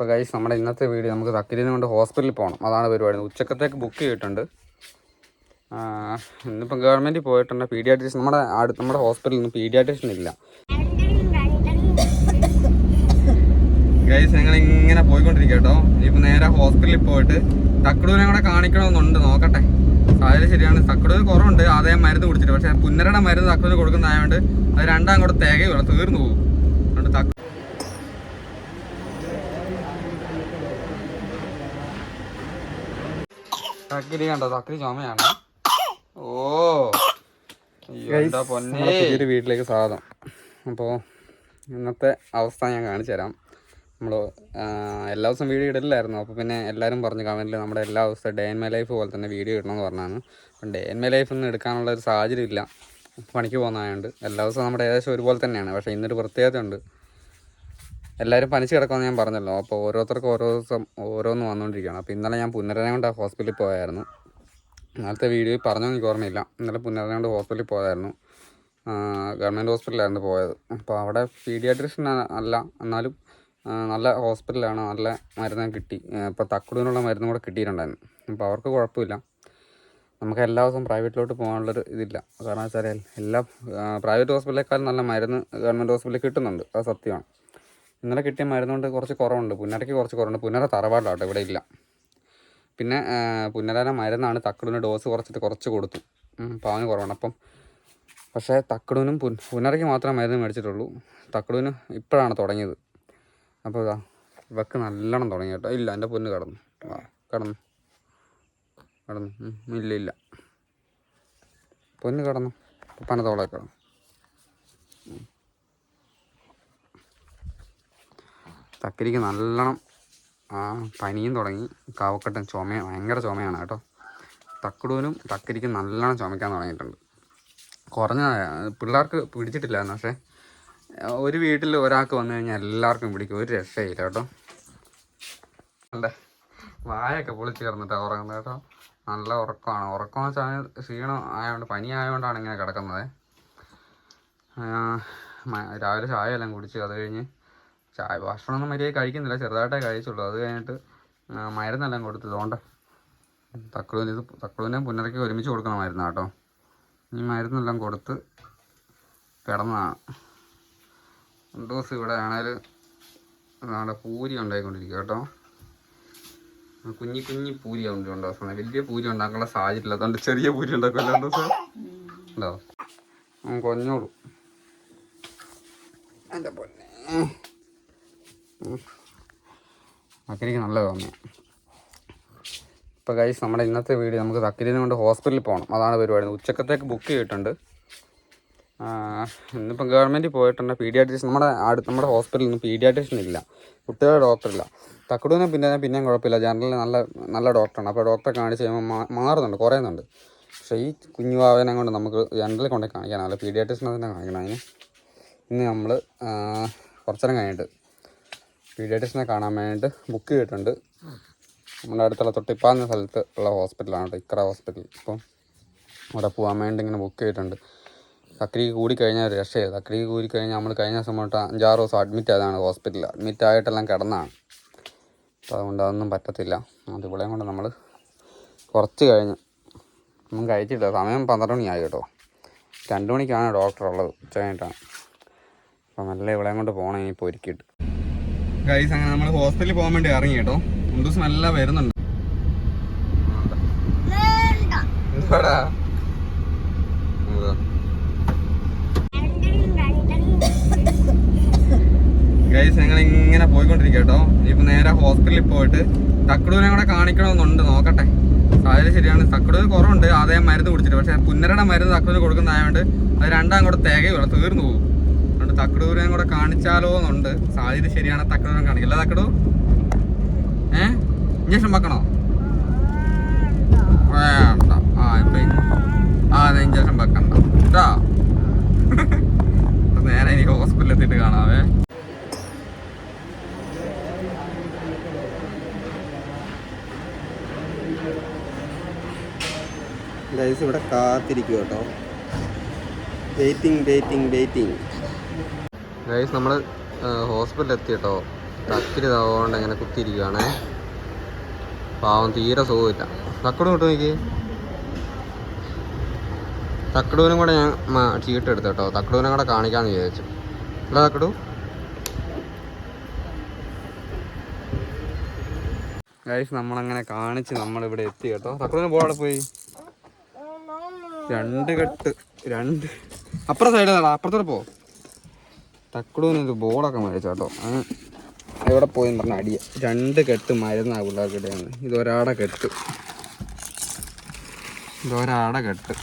ഇപ്പോൾ കഴിച്ച് നമ്മുടെ ഇന്നത്തെ വീഡിയോ നമുക്ക് തക്കിരിനെ കൊണ്ട് ഹോസ്പിറ്റലിൽ പോകണം അതാണ് പരിപാടി. ഉച്ചക്കത്തേക്ക് ബുക്ക് ചെയ്തിട്ടുണ്ട്. ഇന്നിപ്പം ഗവൺമെന്റിൽ പോയിട്ടുണ്ട്. പീഡിയാട്രീഷ്യൻ നമ്മുടെ അടുത്ത് നമ്മുടെ ഹോസ്പിറ്റലിൽ നിന്ന് പീഡിയാട്രീഷ്യൻ ഇല്ല. ഗൈസ് ഞങ്ങൾ ഇങ്ങനെ പോയിക്കൊണ്ടിരിക്കുക കേട്ടോ. ഇപ്പം നേരെ ഹോസ്പിറ്റലിൽ പോയിട്ട് തക്കടൂരിനെ കൂടെ കാണിക്കണമെന്നുണ്ട്. നോക്കട്ടെ. സാഹചര്യം ശരിയാണ്. തക്കടൂർ കുറവുണ്ട്. അതേ മരുന്ന് കുടിച്ചിട്ട്. പക്ഷേ പുന്നരയുടെ മരുന്ന് തക്കടൂർ കൊടുക്കുന്നതായതുകൊണ്ട് അത് രണ്ടാം കൂടെ തികയുള്ളൂ തീർന്നു പോകും. അതുകൊണ്ട് തക്ക തക്കിരി കണ്ടോ? തക്കിരി ചുമയാണ്. ഓ എന്താ പൊന്നേ? പുതിയൊരു വീട്ടിലേക്ക് സ്വാഗതം. അപ്പോൾ ഇന്നത്തെ അവസ്ഥ ഞാൻ കാണിച്ചു തരാം. നമ്മൾ എല്ലാ ദിവസവും വീഡിയോ ഇടലില്ലായിരുന്നു. അപ്പോൾ പിന്നെ എല്ലാവരും പറഞ്ഞു കമന്റിൽ നമ്മുടെ എല്ലാ ദിവസവും ഡേ എൻ മൈ ലൈഫ് പോലെ തന്നെ വീഡിയോ ഇടണമെന്ന് പറഞ്ഞാണ്. അപ്പം ഡേ എൻ മൈ ലൈഫ് ഒന്നും എടുക്കാനുള്ള ഒരു സാഹചര്യം ഇല്ല. പണിക്ക് പോകുന്നതായതുകൊണ്ട് എല്ലാ ദിവസവും നമ്മുടെ ഏകദേശം ഒരുപോലെ തന്നെയാണ്. പക്ഷേ ഇന്നൊരു പ്രത്യേകത ഉണ്ട് എല്ലാവരും പനിച്ച് കിടക്കുമെന്ന് ഞാൻ പറഞ്ഞല്ലോ. അപ്പോൾ ഓരോരുത്തർക്കും ഓരോ ദിവസം ഓരോന്ന് വന്നുകൊണ്ടിരിക്കുകയാണ് അപ്പോൾ ഇന്നലെ ഞാൻ പുനരനെ കൊണ്ട് ഹോസ്പിറ്റലിൽ പോയായിരുന്നു. ഇന്നലത്തെ വീഡിയോയിൽ പറഞ്ഞോ എനിക്ക് ഓർമ്മയില്ല. ഇന്നലെ പുനരനെ കൊണ്ട് ഹോസ്പിറ്റലിൽ പോയായിരുന്നു ഗവൺമെന്റ് ഹോസ്പിറ്റലിലായിരുന്നു പോയത്. അപ്പോൾ അവിടെ പീഡിയാട്രിഷ്യൻ അല്ല എന്നാലും നല്ല ഹോസ്പിറ്റലാണ്. നല്ല മരുന്ന് കിട്ടി. ഇപ്പോൾ തക്കുടിനുള്ള മരുന്നും കൂടെ കിട്ടിയിട്ടുണ്ടായിരുന്നു. അപ്പോൾ അവർക്ക് കുഴപ്പമില്ല. നമുക്ക് എല്ലാ ദിവസവും പ്രൈവറ്റിലോട്ട് പോകാനുള്ളൊരു ഇതില്ല. കാരണം വെച്ചാൽ എല്ലാ പ്രൈവറ്റ് ഹോസ്പിറ്റലേക്കാളും നല്ല മരുന്ന് ഗവൺമെന്റ് ഹോസ്പിറ്റലിൽ കിട്ടുന്നുണ്ട്. അത് സത്യമാണ്. ഇന്നലെ കിട്ടിയ മരുന്നുകൊണ്ട് കുറച്ച് കുറവുണ്ട്. പുന്നരയ്ക്ക് കുറച്ച് കുറവുണ്ട്. പുന്നര തറവാടാട്ടോ ഇവിടെ ഇല്ല. പിന്നെ പുന്നരാന മരുന്നാണ് തക്കടൂന് ഡോസ് കുറച്ചിട്ട് കുറച്ച് കൊടുത്തു. പാവന് കുറവാണ്. അപ്പം പക്ഷേ തക്കടൂനും പുൻ പുന്നരയ്ക്ക് മാത്രമേ മരുന്ന് മേടിച്ചിട്ടുള്ളൂ. തക്കടൂന് ഇപ്പോഴാണ് തുടങ്ങിയത്. അപ്പോൾ ഇതാ ഇവക്ക് നല്ലോണം തുടങ്ങി കേട്ടോ. ഇല്ല എന്റെ പൊന്ന് കടന്നു. കടന്നു. കടന്നു. ഇല്ല ഇല്ല. പൊന്ന് കടന്നു. പനത്തോളെ കടന്നു. തക്കരിക്ക് നല്ലോണം പനിയും തുടങ്ങി. കാവക്കെട്ടും ചുമ ഭയങ്കര ചുമയാണ് കേട്ടോ. തക്കടൂനും തക്കരിക്ക് നല്ലോണം ചുമയ്ക്കാൻ തുടങ്ങിയിട്ടുണ്ട്. കുറഞ്ഞ പിള്ളേർക്ക് പിടിച്ചിട്ടില്ലായിരുന്നു പക്ഷേ ഒരു വീട്ടിൽ ഒരാൾക്ക് വന്നു കഴിഞ്ഞാൽ എല്ലാവർക്കും പിടിക്കും. ഒരു രക്ഷയില്ല കേട്ടോ. അല്ല വായൊക്കെ പൊളിച്ച് കിടന്നിട്ടാണ് ഉറങ്ങുന്നത് കേട്ടോ. നല്ല ഉറക്കമാണ്. ഉറക്കം വെച്ചാൽ ക്ഷീണം ആയതുകൊണ്ട് പനി ആയതുകൊണ്ടാണ് ഇങ്ങനെ കിടക്കുന്നത്. രാവിലെ ചായ എല്ലാം കുടിച്ച് അത് കഴിഞ്ഞ് ചായ ഭക്ഷണമൊന്നും മര്യാദ കഴിക്കുന്നില്ല ചെറുതായിട്ടേ കഴിച്ചുള്ളൂ. അത് കഴിഞ്ഞിട്ട് മരുന്നെല്ലാം കൊടുത്തു ഇതുകൊണ്ട് തക്കളുവിന് ഇത് പുനരക്കി പുനരയ്ക്ക് ഒരുമിച്ച് മരുന്ന് കേട്ടോ ഈ മരുന്നെല്ലാം കൊടുത്ത് കിടന്നതാണ്. രണ്ടു ദിവസം ഇവിടെ ആണേൽ നമ്മുടെ പൂരി ഉണ്ടായിക്കൊണ്ടിരിക്കുക കേട്ടോ. കുഞ്ഞി കുഞ്ഞി പൂരി ഉണ്ട് ഉണ്ടാക്കുന്നത് വലിയ പൂരി ഉണ്ടാക്കാനുള്ള സാഹചര്യം ഇല്ല അതുകൊണ്ട് ചെറിയ പൂരി ഉണ്ടാക്കും എല്ലാ ദിവസം ഉണ്ടോ? ഉം, കൊഞ്ഞോളൂ. എന്റെ പൊന്നെ. തക്കരിക്ക് നല്ല തോന്നി ഇപ്പോൾ കഴിച്ച് നമ്മുടെ ഇന്നത്തെ വീഡിയോ നമുക്ക് തക്കരിനെ കൊണ്ട് ഹോസ്പിറ്റലിൽ പോകണം അതാണ് പരിപാടി. ഉച്ചക്കത്തേക്ക് ബുക്ക് ചെയ്തിട്ടുണ്ട്. ഇന്നിപ്പം ഗവൺമെന്റിൽ പോയിട്ടുണ്ട്. പീഡിയാട്രീഷ്യൻ നമ്മുടെ അടുത്ത് നമ്മുടെ ഹോസ്പിറ്റലിൽ നിന്ന് പീഡിയാട്രീഷ്യൻ ഇല്ല. കുട്ടികളുടെ ഡോക്ടറില്ല തക്കടൂനെ പിന്നെ പിന്നെയും കുഴപ്പമില്ല. ജനറൽ നല്ല നല്ല ഡോക്ടറാണ് അപ്പോൾ ഡോക്ടറെ കാണിച്ച് കഴിയുമ്പോൾ മാറുന്നുണ്ട് കുറയുന്നുണ്ട്. പക്ഷേ ഈ കുഞ്ഞു വാഹനം കൊണ്ട് നമുക്ക് ജനറലിൽ കൊണ്ടേ കാണിക്കാനല്ല പീഡിയാട്രീഷനെ തന്നെ കാണിക്കണം. അതിന് ഇന്ന് നമ്മൾ കുറച്ചേരം കഴിഞ്ഞിട്ട് പീഡിയാട്രീഷ്യനെ കാണാൻ വേണ്ടിയിട്ട് ബുക്ക് ചെയ്തിട്ടുണ്ട്. നമ്മുടെ അടുത്തുള്ള തൊട്ടിപ്പാന്ന സ്ഥലത്ത് ഉള്ള ഹോസ്പിറ്റലാണ് കേട്ടോ ഇക്കറ ഹോസ്പിറ്റൽ അപ്പം അവിടെ പോകാൻ വേണ്ടി ഇങ്ങനെ ബുക്ക് ചെയ്തിട്ടുണ്ട്. തക്രിക്ക് കൂടി കഴിഞ്ഞാൽ ഒരു രക്ഷയില്ല. തക്രിക്ക് കൂടി കഴിഞ്ഞാൽ നമ്മൾ കഴിഞ്ഞ ദിവസം തൊട്ട് അഞ്ചാറ് ദിവസം അഡ്മിറ്റ് ആയതാണ് ഹോസ്പിറ്റലിൽ അഡ്മിറ്റ് ആയിട്ടെല്ലാം കിടന്നാണ്. അപ്പോൾ അതുകൊണ്ട് അതൊന്നും പറ്റത്തില്ല. അതുപോലെ കൊണ്ട് നമ്മൾ കുറച്ച് കഴിഞ്ഞ് ഒന്നും കഴിച്ചിട്ടില്ല. സമയം പന്ത്രണ്ട് മണിയായി കേട്ടോ. രണ്ട് മണിക്കാണ് ഡോക്ടർ ഉള്ളത് ഉച്ച കഴിഞ്ഞിട്ടാണ് അപ്പം നല്ല ഇവിടെ കൊണ്ട് പോകണം ഇനിയിപ്പോൾ പൊരുക്കിയിട്ട് ഗൈസ് അങ്ങനെ നമ്മൾ ഹോസ്പിറ്റലിൽ പോകാൻ വേണ്ടി ഇറങ്ങി കേട്ടോ. രണ്ട് ദിവസം നല്ല വരുന്നുണ്ട്. ഗൈസ് ഞങ്ങൾ ഇങ്ങനെ പോയിക്കൊണ്ടിരിക്കുക കേട്ടോ. ഇപ്പൊ നേരെ ഹോസ്പിറ്റലിൽ പോയിട്ട് തക്കടൂനെ കൂടെ കാണിക്കണമെന്നുണ്ട്. നോക്കട്ടെ. സാഹചര്യം ശരിയാണ്. തക്കടൂർ കുറവുണ്ട്. അതേ മരുന്ന് കുടിച്ചിട്ട്. പക്ഷെ പുന്നരയുടെ മരുന്ന് തക്കടൂർ കൊടുക്കുന്നതായതുകൊണ്ട് അത് രണ്ടാം കൂടെ തികയുള്ളൂ തീർന്നു പോകും. തക്കടൂരിനെ കൂടെ കാണിച്ചാലോ എന്നുണ്ട് സാധ്യത ശരിയാണ് തക്കടൂരിനെ കാണിക്കില്ല തക്കടൂ? ഏ? ഇഞ്ചക്ഷൻ വെക്കണോ? വേണ്ട. ആ ഇപ്പൊ ആ ഇഞ്ചക്ഷൻ വെക്കണ്ട. കേട്ടോ നേരെ എനിക്ക് ഹോസ്പിറ്റലിൽ എത്തിയിട്ട് കാണാവേ. ഇവിടെ കാത്തിരിക്കും കേട്ടോ വെയിറ്റിംഗ് വെയിറ്റിംഗ് വെയിറ്റിംഗ് ഗൈസ് നമ്മൾ ഹോസ്പിറ്റലിൽ എത്തി കേട്ടോ തക്കിരി തവോണ്ട് ഇങ്ങനെ കുത്തിയിരിക്കുകയാണേ പാവം തീരെ സുഖമില്ല. തക്കട് കിട്ടും എനിക്ക് തക്കടൂനും കൂടെ ഞാൻ ചീട്ട് എടുത്തു കേട്ടോ തക്കടൂനും കൂടെ കാണിക്കാന്ന് വിചാരിച്ചു. അല്ല തക്കടു. ഗൈസ് നമ്മളങ്ങനെ കാണിച്ച് നമ്മളിവിടെ എത്തി കേട്ടോ. തക്കടൂന് പോടെ പോയി. രണ്ട് കെട്ട് രണ്ട്. അപ്പുറത്തെ സൈഡിലാ അപ്പുറത്തോടെ പോ. തക്കടൂന് ബോർഡൊക്കെ മേടിച്ചു കേട്ടോ എവിടെ പോയി പറഞ്ഞ അടിയ രണ്ട് കെട്ട് മരുന്നാ പിള്ളേർക്ക് ഇടയാണ് ഇതൊരാടെ കെട്ട്. ഇതൊരാടെ കെട്ട്.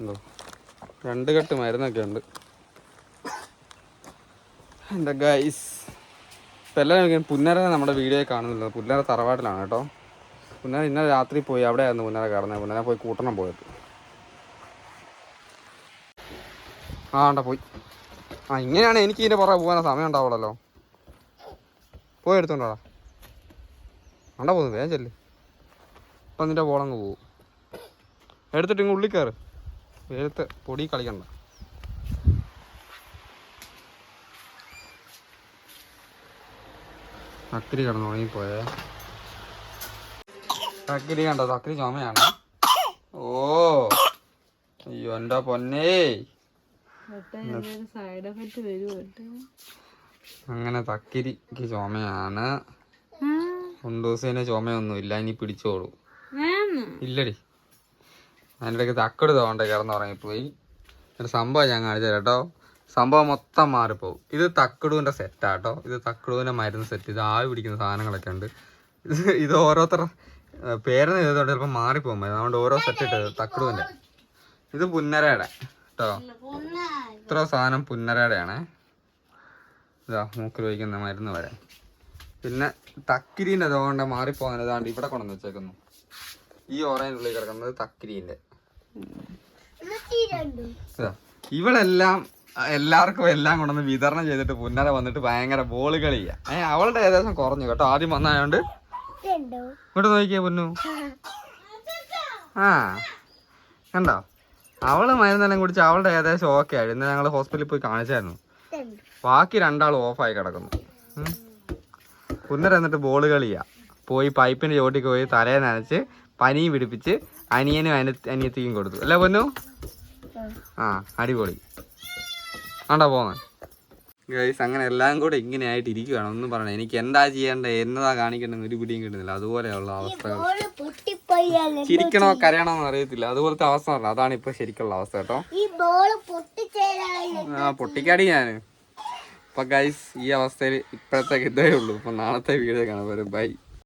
എന്തോ? രണ്ട് കെട്ട് മരുന്നൊക്കെ ഉണ്ട്. എന്താ ഗൈസ് ഇപ്പം എല്ലാവരും പുന്നര നമ്മുടെ വീഡിയോ കാണുന്നില്ല പുന്നര തറവാട്ടിലാണ് കേട്ടോ. പുന്നര ഇന്നലെ രാത്രി പോയി. അവിടെയായിരുന്നു പുന്നര കയറുന്നത് പുന്നര പോയി കൂട്ടണം പോയത് ആ ഉണ്ട പോയി. ആ ഇങ്ങനെയാണ് എനിക്ക് ഇതിന്റെ പുറകെ പോകാൻ സമയം ഉണ്ടാവുള്ളല്ലോ. പോയി എടുത്തോണ്ടാ അണ്ട പോകുന്നു വേഗം ചെല്ല്. ഇപ്പം നിന്റെ ബോളങ്ങ് പോകും എടുത്തിട്ട് ഇങ്ങ് ഉള്ളിൽ കയറ്. പൊടി കളിക്കണ്ട. അത്തിരി കിടന്നു ഉണങ്ങിപ്പോയേ അക്കിരി കണ്ടോ? തക്കിരി ചുമയാണ്. ഓ അയ്യോ എന്റെ പൊന്നേ? അങ്ങനെ തക്കിരിക്ക് ചുമയാണ്. കുണ്ടൂസിന് ചുമയൊന്നും ഇല്ല ഇനി പിടിച്ചോളൂ. ഇല്ലടി. അതിന്റെ ഇടയ്ക്ക് തക്കട് തോണ്ട കിടന്ന് ഉറങ്ങിപ്പോയി ഒരു സംഭവം ഞാൻ കാണിച്ചു തരാം കേട്ടോ. സംഭവം മൊത്തം മാറിപ്പോവും. ഇത് തക്കടുവിന്റെ സെറ്റാട്ടോ ഇത് തക്കടുവിന്റെ മരുന്ന് സെറ്റ് ഇത് ആവി പിടിക്കുന്ന സാധനങ്ങളൊക്കെ ഉണ്ട്. ഇത് ഇത് ഓരോരുത്തർ പേരെന്ന് ചെയ്തോണ്ട് ചിലപ്പോൾ മാറിപ്പോകും അതുകൊണ്ട് ഓരോ സെറ്റ് ഇട്ടത് തക്കടുവിന്റെ ഇത് പുന്നരയുടെ. കേട്ടോ ഇത്ര സാധനം പുന്നരയുടെയാണ്. ഇതാ മൂക്കിൽ വഹിക്കുന്ന മരുന്ന് വരെ. പിന്നെ തക്കിരീന്റെ അതുകൊണ്ട് മാറിപ്പോകാൻ ഇതാണ്ട് ഇവിടെ കൊണ്ടു വെച്ചേക്കുന്നു. ഈ ഓറേനുള്ളിൽ കിടക്കുന്നത് തക്കിരീന്റെ. ഇതാ ഇവളെല്ലാം എല്ലാവർക്കും എല്ലാം കൊണ്ടുവന്ന് വിതരണം ചെയ്തിട്ട് പുന്നര വന്നിട്ട് ഭയങ്കര ബോൾ കളിയാ ഏ അവളുടെ ഏകദേശം കുറഞ്ഞു കേട്ടോ. ആദ്യം വന്നായോണ്ട് ഇങ്ങോട്ട് നോക്കിയേ പൊന്നു. ആ കണ്ടോ? അവൾ മരുന്നെല്ലാം കുടിച്ച് അവളുടെ ഏകദേശം ഓക്കെ ആയി. ഇന്ന് ഞങ്ങൾ ഹോസ്പിറ്റലിൽ പോയി കാണിച്ചായിരുന്നു. ബാക്കി രണ്ടാൾ ഓഫായി കിടക്കുന്നു. കുന്നര പുന്നര എന്നിട്ട് ബോൾ കളിയാ. പോയി പൈപ്പിന്റെ ചോട്ടിക്ക് പോയി തലയെ നനച്ച് പനിയും പിടിപ്പിച്ച് അനിയനും അനി അനിയത്തിക്കും കൊടുത്തു. അല്ലേ പൊന്നു? ആ അടിപൊളി. ആണ്ടാ പോന്നെ. ഗൈസ് അങ്ങനെ എല്ലാം കൂടെ ഇങ്ങനെ ആയിട്ട് ഇരിക്കുകയാണ് ഒന്നും പറയണേ എനിക്ക് എന്താ ചെയ്യേണ്ടത്? എന്നതാ കാണിക്കേണ്ടത് ഒരു പിടിയും കിട്ടുന്നില്ല. അതുപോലെയുള്ള അവസ്ഥകൾ. ചിരിക്കണോ കരയണോ എന്ന് അറിയത്തില്ല. അതുപോലത്തെ അവസ്ഥ പറഞ്ഞു അതാണ് ഇപ്പൊ ശരിക്കുള്ള അവസ്ഥ കേട്ടോ. ആ പൊട്ടിക്കാടി ഞാൻ അപ്പൊ ഗൈസ് ഈ അവസ്ഥയിൽ ഇപ്പോഴത്തേക്ക് ഇതേ ഉള്ളൂ. ഇപ്പൊ നാളത്തെ വീഡിയോ കാണാൻ വരും ബൈ.